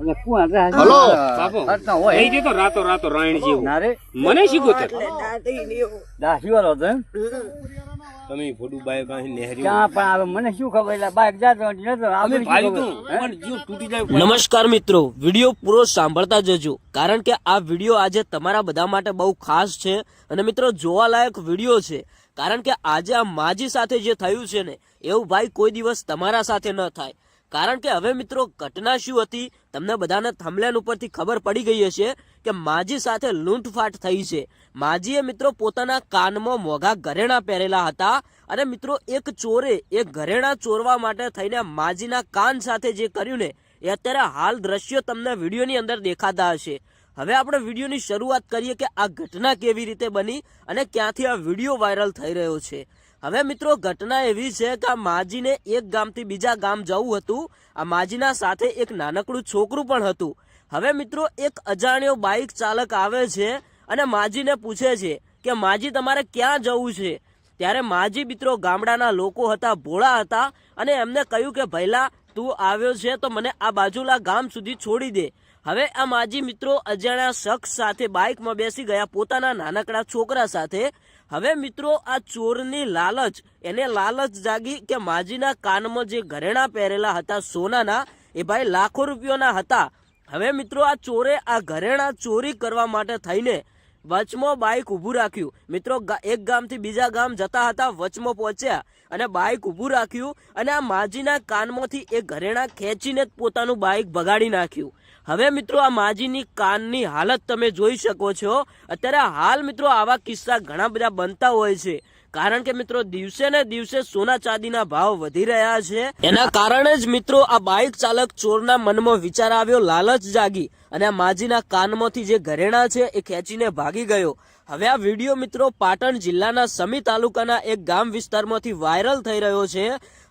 એટલે કોણ હલો. બાપુ હોય. થઈ તો રાતો રાતો રાયણ જેવું. ના રે. મને શીખોતર દાસી વાળો હતો એમ? તમે ફોટું બાઈક અહીં નેહરી ક્યાં પણ આવે? મને શું ખબર? એટલે બાઈક જાતો નતો આપણે શું ભાઈ ખબર? તું હે? પણ જીવ તૂટી જાય નમસ્કાર મિત્રો વીડિયો પૂરો સાંભળતા જજો કારણ કે આ વીડિયો આજે તમારા બધા માટે બહુ ખાસ છે અને મિત્રો જોવાલાયક વીડિયો છે. કારણ કે આજે આ માજી સાથે જે થયું છે ને એવું ભાઈ કોઈ દિવસ તમારા સાથે ન થાય. કારણ કે હવે મિત્રો ઘટના શું હતી, તમને બધાને થમલેન ઉપરથી ખબર પડી ગઈ હશે કે માજી સાથે લૂંટફાટ થઈ છે. માજીએ મિત્રો પોતાના કાનમાં મોઘા ઘરેણા પહેરેલા હતા અને મિત્રો એક ચોરે એ ઘરેણા ચોરવા માટે થઈને માજીના કાન સાથે જે કર્યું ને, એ અત્યારે હાલ દ્રશ્યો તમને વિડીયોની અંદર દેખાતા હશે. હવે આપણે વિડીયોની શરૂઆત કરીએ કે આ ઘટના કેવી રીતે બની અને ક્યાંથી આ વીડિયો વાયરલ થઈ રહ્યો છે. હવે મિત્રો, ઘટના એવી છે કે આ માજીને એક ગામથી બીજા ગામ જવું હતું. આ માજીના સાથે એક નાનકડું છોકરું પણ હતું. હવે મિત્રો, એક અજાણ્યો બાઇક ચાલક આવે છે અને માજીને પૂછે છે કે, માજી, તમારે ક્યાં જવું છે? ત્યારે માજી મિત્રો ગામડાના લોકો હતા, ભોળા હતા અને એમને કહ્યું કે ભૈલા તું આવ્યો છે તો મને આ બાજુલા ગામ સુધી છોડી દે. હવે આ માજી મિત્રો અજાણ્યા શખ્સ સાથે બાઇકમાં બેસી ગયા પોતાના નાનકડા છોકરા સાથે. હવે મિત્રો આ ચોરની લાલચ, એને લાલચ જાગી કે માજીના કાનમાં જે ઘરેણા પહેરેલા હતા સોનાના, એ ભાઈ લાખો રૂપિયાના હતા. હવે મિત્રો આ ચોરે આ ઘરેણા ચોરી કરવા માટે થઈને વચમાં બાઇક ઊભું રાખ્યું. મિત્રો એક ગામથી બીજા ગામ જતા હતા, વચમાં પહોંચ્યા અને બાઇક ઊભું રાખ્યું અને આ માજીના કાનમાંથી એ ઘરેણા ખેંચીને જ પોતાનું બાઇક ભગાડી નાખ્યું. હવે મિત્રો, આ માજીની કાનની હાલત તમે જોઈ શકો છો. અત્યારે હાલ મિત્રો, આવા કિસ્સા ઘણા બધા બનતા હોય છે. કારણ કે મિત્રો, દિવસે ને દિવસે સોના ચાંદીના ભાવ વધી રહ્યા છે. એના કારણે જ મિત્રો, આ બાઇક ચાલક ચોરના મનમાં વિચાર આવ્યો, લાલચ જાગી. અને આ માજીના કાનમાંથી જે ઘરેણા છે એ ખેંચીને ભાગી ગયો. હવે આ વીડિયો મિત્રો પાટણ જિલ્લાના સમી તાલુકાના એક ગામ વિસ્તારમાંથી વાયરલ થઈ રહ્યો છે.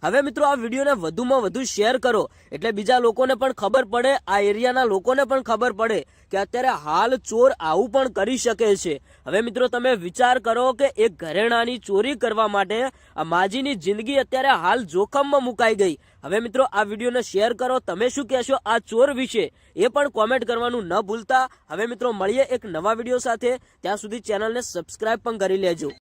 હવે મિત્રો આ વિડીયોને વધુમાં વધુ શેર કરો. એટલે બીજા લોકોને પણ ખબર પડે, આ એરિયાના લોકોને પણ ખબર પડે કે અત્યારે હાલ ચોર આવું પણ કરી શકે છે. હવે મિત્રો તમે વિચાર કરો કે એક ઘરેણાની ચોરી કરવા માટે આ માજીની જિંદગી અત્યારે હાલ જોખમમાં મુકાઈ ગઈ. હવે મિત્રો, આ વિડીયોને શેર કરો. તમે શું કહેશો આ ચોર વિશે? એ પણ કોમેન્ટ કરવાનું ન ભૂલતા. હવે મિત્રો, મળીએ એક નવા વીડિયો સાથે. ત્યાં સુધી ચેનલને સબસ્ક્રાઈબ પણ કરી લેજો.